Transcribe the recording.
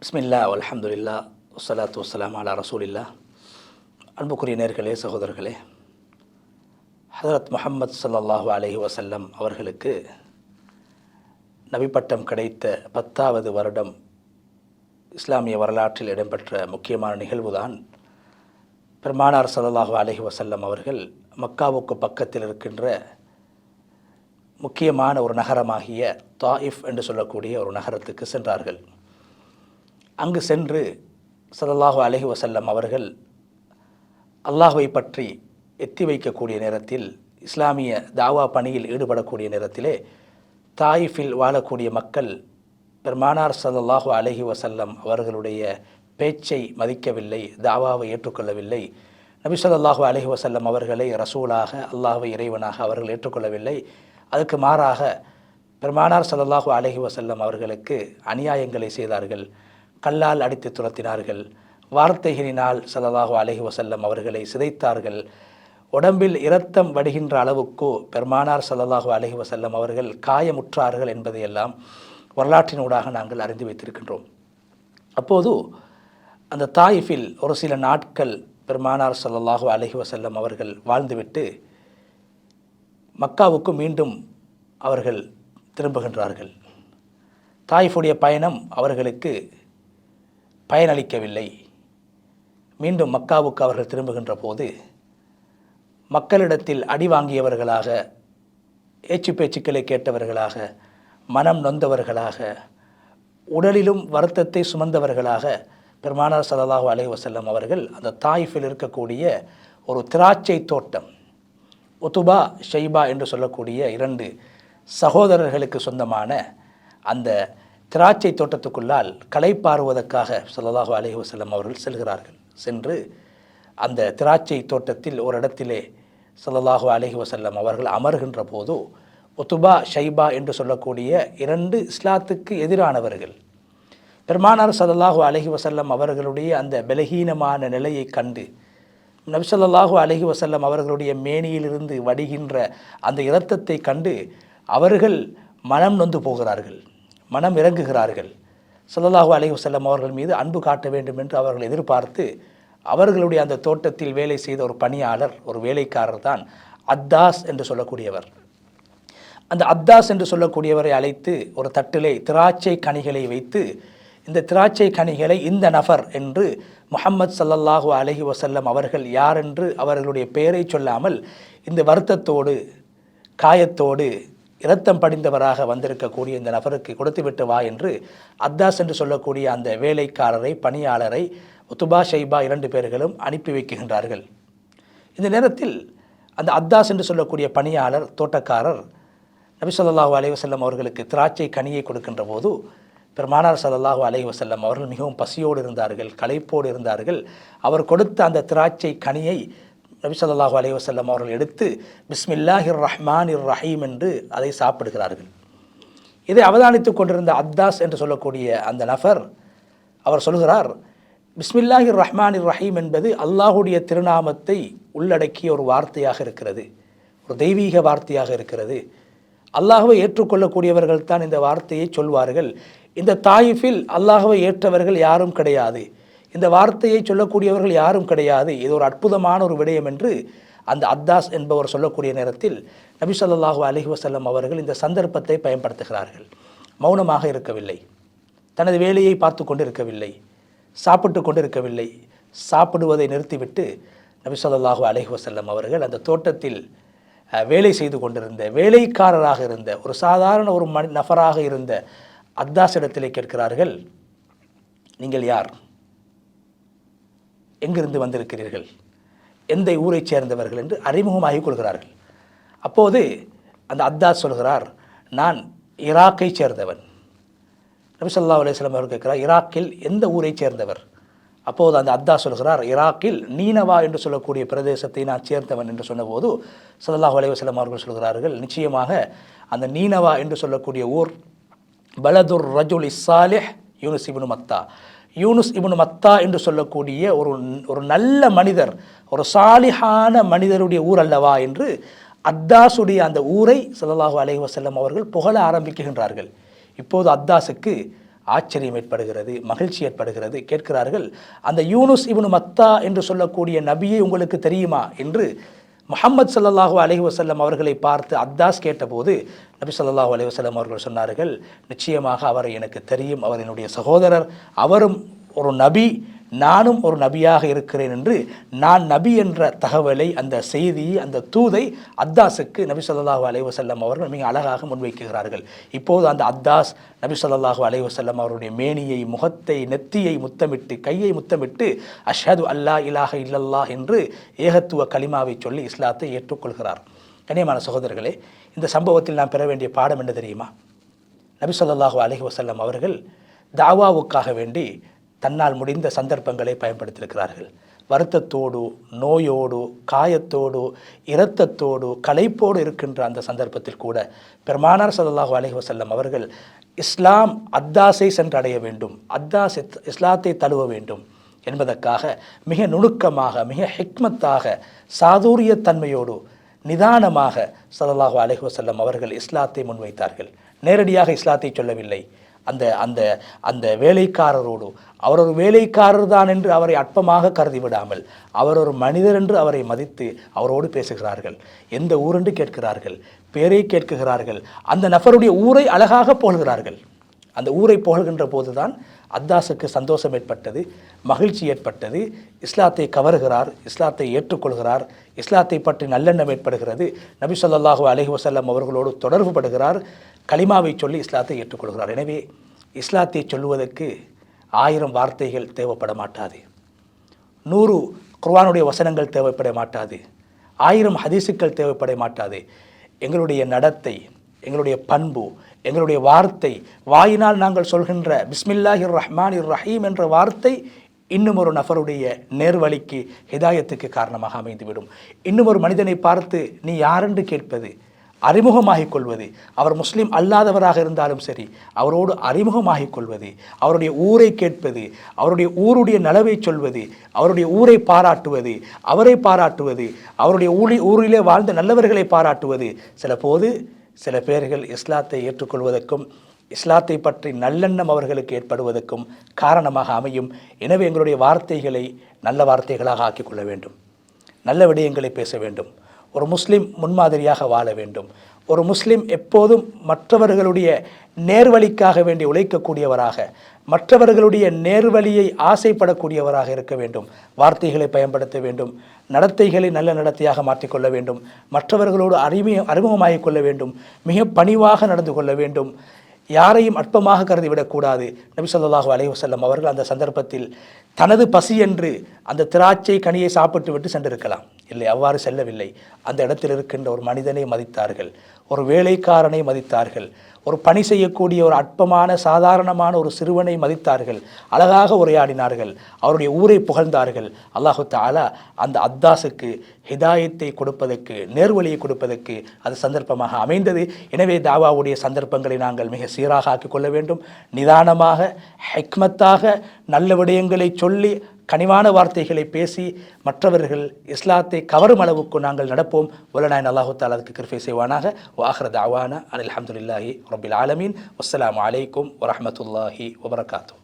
பிஸ்மில்லா அலமதுல்லா வஸ்ஸலாத்து வஸ்ஸலாம் அலா ரசூலில்லா அன்புக்குரிய நேர்களே சகோதரர்களே ஹதரத் முஹம்மது சல்லாஹூ அலஹி வசல்லம் அவர்களுக்கு நபிப்பட்டம் கிடைத்த பத்தாவது வருடம் இஸ்லாமிய வரலாற்றில் இடம்பெற்ற முக்கியமான நிகழ்வுதான் பெருமானார் சல்லாஹூ அலஹி வசல்லம் அவர்கள் மக்காவுக்கு பக்கத்தில் இருக்கின்ற முக்கியமான ஒரு நகரமாகிய தாயிஃப் என்று சொல்லக்கூடிய ஒரு நகரத்துக்கு சென்றார்கள். அங்கு சென்று சதல்லாஹு அலஹி வசல்லம் அவர்கள் அல்லாஹுவை பற்றி எத்தி வைக்கக்கூடிய நேரத்தில் இஸ்லாமிய தாவா பணியில் ஈடுபடக்கூடிய நேரத்திலே தாயிஃபில் வாழக்கூடிய மக்கள் பெருமானார் சதல்லாஹு அலஹி வசல்லம் அவர்களுடைய பேச்சை மதிக்கவில்லை தாவாவை ஏற்றுக்கொள்ளவில்லை. நபி சொல்லாஹு அலஹி வசல்லம் அவர்களை ரசூலாக அல்லாஹை இறைவனாக அவர்கள் ஏற்றுக்கொள்ளவில்லை. அதுக்கு மாறாக பெருமானார் ஸல்லல்லாஹு அலஹி வசல்லம் அவர்களுக்கு அநியாயங்களை செய்தார்கள். கல்லால் அடித்து துரத்தினார்கள். வார்த்தைகளினால் ஸல்லல்லாஹு அலஹி வசல்லம் அவர்களை சிதைத்தார்கள். உடம்பில் இரத்தம் வடுகின்ற அளவுக்கு பெருமானார் சல்லல்லாஹு அலஹி வசல்லம் அவர்கள் காயமுற்றார்கள் என்பதையெல்லாம் வரலாற்றினூடாக நாங்கள் அறிந்து வைத்திருக்கின்றோம். அப்போது அந்த தாயிஃபில் ஒரு சில நாட்கள் பெருமானார் சல்லல்லாஹு அலஹி வசல்லம் அவர்கள் வாழ்ந்துவிட்டு மக்காவுக்கு மீண்டும் அவர்கள் திரும்புகின்றார்கள். தாயிஃபுடைய பயணம் அவர்களுக்கு பயனளிக்கவில்லை. மீண்டும் மக்காவுக்கு அவர்கள் திரும்புகின்ற போது மக்களிடத்தில் அடி வாங்கியவர்களாக ஏச்சு பேச்சுக்களை கேட்டவர்களாக மனம் நொந்தவர்களாக உடலிலும் வருத்தத்தை சுமந்தவர்களாக பெருமானார் ஸல்லல்லாஹு அலைஹி வஸல்லம் அவர்கள் அந்த தாய்ஃபில் இருக்கக்கூடிய ஒரு திராட்சை தோட்டம் ஒத்துபா ஷைபா என்று சொல்லக்கூடிய இரண்டு சகோதரர்களுக்கு சொந்தமான அந்த திராட்சை தோட்டத்துக்குள்ளால் களைப்பாறுவதற்காக ஸல்லல்லாஹு அலைஹி வஸல்லம் அவர்கள் செல்கிறார்கள். சென்று அந்த திராட்சை தோட்டத்தில் ஒரு இடத்திலே ஸல்லல்லாஹு அலைஹி வசல்லம் அவர்கள் அமர்கின்ற போது ஒத்துபா ஷைபா என்று சொல்லக்கூடிய இரண்டு இஸ்லாத்துக்கு எதிரானவர்கள். பெருமானார் ஸல்லல்லாஹு அலஹி வசல்லம் அவர்களுடைய அந்த பலகீனமான நிலையை கண்டு நபிசல்லாஹு அலஹி வசல்லம் அவர்களுடைய மேனியிலிருந்து வடிகின்ற அந்த இரத்தத்தை கண்டு அவர்கள் மனம் நொந்து போகிறார்கள். மனம் இறங்குகிறார்கள். ஸல்லல்லாஹு அலைஹி வஸல்லம் அவர்கள் மீது அன்பு காட்ட வேண்டும் என்று அவர்கள் எதிர்பார்த்து அவர்களுடைய அந்த தோட்டத்தில் வேலை செய்த ஒரு பணியாளர் ஒரு வேலைக்காரர் தான் அத்தாஸ் என்று சொல்லக்கூடியவர். அந்த அத்தாஸ் என்று சொல்லக்கூடியவரை அழைத்து ஒரு தட்டிலே திராட்சை கனிகளை வைத்து இந்த திராட்சை கனிகளை இந்த நபர் என்று முகமது சல்லல்லாஹு அலஹி வசல்லம் அவர்கள் யார் என்று அவர்களுடைய பெயரை சொல்லாமல் இந்த வருத்தத்தோடு காயத்தோடு இரத்தம் படிந்தவராக வந்திருக்கக்கூடிய இந்த நபருக்கு கொடுத்துவிட்டு வா என்று அத்தாஸ் என்று சொல்லக்கூடிய அந்த வேலைக்காரரை பணியாளரை உத்துபா ஷைபா இரண்டு பேர்களும் அனுப்பி வைக்கின்றார்கள். இந்த நேரத்தில் அந்த அத்தாஸ் என்று சொல்லக்கூடிய பணியாளர் தோட்டக்காரர் நபி சொல்லாஹு அலைஹி அவர்களுக்கு திராட்சை கனியை கொடுக்கின்ற போது பெருமானார் சல்லாஹூ அலைஹி வஸல்லம் அவர்கள் மிகவும் பசியோடு இருந்தார்கள் களைப்போடு இருந்தார்கள். அவர் கொடுத்த அந்த திராட்சை கனியை நபி ஸல்லல்லாஹு அலைஹி அவர்கள் எடுத்து பிஸ்மில்லாஹிர் ரஹ்மான் இர் ரஹீம் என்று அதை சாப்பிடுகிறார்கள். இதை அவதானித்துக் கொண்டிருந்த அத்தாஸ் என்று சொல்லக்கூடிய அந்த நபர் அவர் சொல்கிறார் பிஸ்மில்லாஹிர் ரஹ்மான் இர் ரஹீம் என்பது அல்லாஹுடைய திருநாமத்தை உள்ளடக்கிய ஒரு வார்த்தையாக இருக்கிறது. ஒரு தெய்வீக வார்த்தையாக இருக்கிறது. அல்லாஹுவை ஏற்றுக்கொள்ளக்கூடியவர்கள் தான் இந்த வார்த்தையை சொல்வார்கள். இந்த தாயிஃபில் அல்லாஹுவை ஏற்றவர்கள் யாரும் கிடையாது. இந்த வார்த்தையை சொல்லக்கூடியவர்கள் யாரும் கிடையாது. இது ஒரு அற்புதமான ஒரு விடயம் என்று அந்த அத்தாஸ் என்பவர் சொல்லக்கூடிய நேரத்தில் நபி சொல்லாஹு அலஹி வசல்லம் அவர்கள் இந்த சந்தர்ப்பத்தை பயன்படுத்துகிறார்கள். மௌனமாக இருக்கவில்லை. தனது வேலையை பார்த்து கொண்டு இருக்கவில்லை சாப்பிட்டு கொண்டு இருக்கவில்லை சாப்பிடுவதை நிறுத்திவிட்டு நபி சொல்லாஹு அலஹி வசல்லம் அவர்கள் அந்த தோட்டத்தில் வேலை செய்து கொண்டிருந்த வேலைக்காரராக இருந்த ஒரு சாதாரண ஒரு மனி நபராக இருந்த அத்தாஸ் இடத்திலே கேட்கிறார்கள் நீங்கள் யார்? எங்கிருந்து வந்திருக்கிறீர்கள்? எந்த ஊரைச் சேர்ந்தவர்கள் என்று அறிமுகமாகிக் கொள்கிறார்கள். அப்போது அந்த அத்தாஸ் சொல்கிறார் நான் ஈராக்கை சேர்ந்தவன். நபிசல்லா ஸல்லல்லாஹு அலைஹி அவர் கேட்கிறார் ஈராக்கில் எந்த ஊரைச் சேர்ந்தவர்? அப்போது அந்த அத்தா சொல்கிறார் ஈராக்கில் நீனவா? என்று சொல்லக்கூடிய பிரதேசத்தை நான் சேர்ந்தவன் என்று சொன்னபோது ஸல்லல்லாஹு அலைவசலம் அவர்கள் சொல்கிறார்கள் நிச்சயமாக அந்த நீனவா? என்று சொல்லக்கூடிய ஊர் பலதுர் ரஜுல் இஸ்ஸாலிஹ் யூனிசிபின் மத்தா. யூனுஸ் இபுன் மத்தா என்று சொல்லக்கூடிய ஒரு ஒரு நல்ல மனிதர் ஒரு சாலிஹான மனிதருடைய ஊர் அல்லவா என்று அத்தாஸுடைய அந்த ஊரை ஸல்லல்லாஹு அலைஹி வஸல்லம் அவர்கள் புகழ ஆரம்பிக்கின்றார்கள் இப்போது அத்தாஸுக்கு ஆச்சரியம் ஏற்படுகிறது மகிழ்ச்சி ஏற்படுகிறது. கேட்கிறார்கள் அந்த யூனுஸ் இவனு மத்தா என்று சொல்லக்கூடிய நபியை உங்களுக்கு தெரியுமா? என்று முஹம்மது ஸல்லல்லாஹு அலஹி வசல்லம் அவர்களை பார்த்து அத்தாஸ் கேட்டபோது நபி ஸல்லல்லாஹு அலி வஸல்லம் அவர்கள் சொன்னார்கள் நிச்சயமாக அவரை எனக்கு தெரியும் அவர் என்னுடைய சகோதரர் அவரும் ஒரு நபி நானும் ஒரு நபியாக இருக்கிறேன் என்று நான் நபி என்ற தகவலை அந்த செய்தியை அந்த தூதை அத்தாஸுக்கு நபி சொல்லாஹு அலைவசல்லம் அவர்கள் மிக அழகாக முன்வைக்கிறார்கள். இப்போது அந்த அத்தாஸ் நபி சொல்லாஹு அலைவசல்லம் அவருடைய மேனியை முகத்தை நெத்தியை முத்தமிட்டு கையை முத்தமிட்டு அஷது அல்லா இலாக இல்லல்லா என்று ஏகத்துவ கலிமாவை சொல்லி இஸ்லாத்தை ஏற்றுக்கொள்கிறார். கண்ணியமான சகோதரர்களே இந்த சம்பவத்தில் நாம் பெற வேண்டிய பாடம் என்ன தெரியுமா? நபி சொல்லாஹு அலஹி வசல்லம் அவர்கள் தாவாவுக்காக வேண்டி தன்னால் முடிந்த சந்தர்ப்பங்களை பயன்படுத்தியிருக்கிறார்கள். வருத்தத்தோடு நோயோடு காயத்தோடு இரத்தத்தோடு களைப்போடு இருக்கின்ற அந்த சந்தர்ப்பத்தில் கூட பெருமானார் சதல்லாஹு அலஹி வஸல்லம் அவர்கள் இஸ்லாம் அத்தாசை சென்றடைய வேண்டும் அத்தாஸ் இஸ்லாத்தை தழுவ வேண்டும் என்பதற்காக மிக நுணுக்கமாக மிக ஹிக்மத்தாக சாதுரியத்தன்மையோடு நிதானமாக ஸல்லல்லாஹு அலஹி வஸல்லம் அவர்கள் இஸ்லாத்தை முன்வைத்தார்கள். நேரடியாக இஸ்லாத்தை சொல்லவில்லை. அந்த அந்த அந்த வேலைக்காரரோடு. அவர் ஒரு வேலைக்காரர் தான் என்று அவரை அற்பமாக கருதி விடாமல் அவர் ஒரு மனிதர் என்று அவரை மதித்து அவரோடு பேசுகிறார்கள். எந்த ஊரென்று கேட்கிறார்கள் பேரை கேட்குகிறார்கள் அந்த நபருடைய ஊரை அழகாக போல்கிறார்கள் அந்த ஊரை புகழ்கின்ற போதுதான் அத்தாஸுக்கு சந்தோஷம் ஏற்பட்டது மகிழ்ச்சி ஏற்பட்டது இஸ்லாத்தை கவருகிறார் இஸ்லாத்தை ஏற்றுக்கொள்கிறார் இஸ்லாத்தை பற்றி நல்லெண்ணம் ஏற்படுகிறது. நபி சொல்லாஹு அலஹி வசல்லம் அவர்களோடு தொடர்பு படுகிறார் கலிமாவை சொல்லி இஸ்லாத்தை ஏற்றுக்கொள்கிறார். எனவே இஸ்லாத்தை சொல்லுவதற்கு ஆயிரம் வார்த்தைகள் தேவைப்பட மாட்டாது. நூறு குர்வானுடைய வசனங்கள் தேவைப்பட மாட்டாது. ஆயிரம் ஹதீஸுக்கள் தேவைப்பட மாட்டாது. எங்களுடைய நடத்தை எங்களுடைய பண்பு எங்களுடைய வார்த்தை வாயினால் நாங்கள் சொல்கின்ற பிஸ்மில்லாஹிர் இர் ரஹீம் என்ற வார்த்தை இன்னும் ஒரு நபருடைய நேர்வழிக்கு ஹிதாயத்துக்கு காரணமாக அமைந்துவிடும். இன்னும் ஒரு மனிதனை பார்த்து நீ யாரென்று கேட்பது அறிமுகமாகிக் கொள்வது அவர் முஸ்லீம் அல்லாதவராக இருந்தாலும் சரி அவரோடு அறிமுகமாகிக் கொள்வது அவருடைய ஊரை கேட்பது அவருடைய ஊருடைய நலவை சொல்வது அவருடைய ஊரை பாராட்டுவது அவரை பாராட்டுவது அவருடைய ஊழி ஊரிலே வாழ்ந்த நல்லவர்களை பாராட்டுவது. சில போது சில பேர்கள் இஸ்லாத்தை ஏற்றுக்கொள்வதற்கும் இஸ்லாத்தை பற்றி நல்லெண்ணம் அவர்களுக்கு ஏற்படுவதற்கும் காரணமாக அமையும். எனவே எங்களுடைய வார்த்தைகளை நல்ல வார்த்தைகளாக ஆக்கிக் கொள்ள வேண்டும். நல்ல விடயங்களை பேச வேண்டும். ஒரு முஸ்லீம் முன்மாதிரியாக வாழ வேண்டும். ஒரு முஸ்லீம் எப்போதும் மற்றவர்களுடைய நேர்வழிக்காக வேண்டி உழைக்கக்கூடியவராக மற்றவர்களுடைய நேர்வழியை ஆசைப்படக்கூடியவராக இருக்க வேண்டும். வார்த்தைகளை பயன்படுத்த வேண்டும். நடத்தைகளை நல்ல நடத்தையாக மாற்றிக்கொள்ள வேண்டும். மற்றவர்களோடு அறிமுக அறிமுகமாகிக் கொள்ள வேண்டும். மிக பணிவாக நடந்து கொள்ள வேண்டும். யாரையும் அற்பமாக கருதிவிடக்கூடாது. நபி சொல்லாஹு அலைஹி அவர்கள் அந்த சந்தர்ப்பத்தில் தனது பசி என்று அந்த திராட்சை கனியை சாப்பிட்டு விட்டு சென்றிருக்கலாம். இல்லை அவ்வாறு செல்லவில்லை. அந்த இடத்தில் இருக்கின்ற ஒரு மனிதனை மதித்தார்கள். ஒரு வேலைக்காரனை மதித்தார்கள். ஒரு பணி செய்யக்கூடிய ஒரு அற்பமான சாதாரணமான ஒரு சிறுவனை மதித்தார்கள். அழகாக உரையாடினார்கள். அவருடைய ஊரை புகழ்ந்தார்கள். அல்லாஹு தாலா அந்த அத்தாஸுக்கு ஹிதாயத்தை கொடுப்பதற்கு நேர்வழியை கொடுப்பதற்கு அது சந்தர்ப்பமாக அமைந்தது. எனவே தாவாவுடைய சந்தர்ப்பங்களை நாங்கள் மிக சீராக ஆக்கிக்கொள்ள வேண்டும். நிதானமாக ஹெக்மத்தாக நல்ல விடயங்களை சொல்லி கனிவான வார்த்தைகளை பேசி மற்றவர்கள் இஸ்லாத்தை கவரும் அளவுக்கு நாங்கள் நடப்போம். உலநாயன் அல்லாஹு தாலா அதுக்கு கிருஃபை செய்வானாக. வாஹரத் தாவானா அனில் அஹமதுல்லாஹி ரபில் ஆலமீன். அஸ்லாம் அலைக்கும் வரமத்துல்லாஹி வபரகாத்து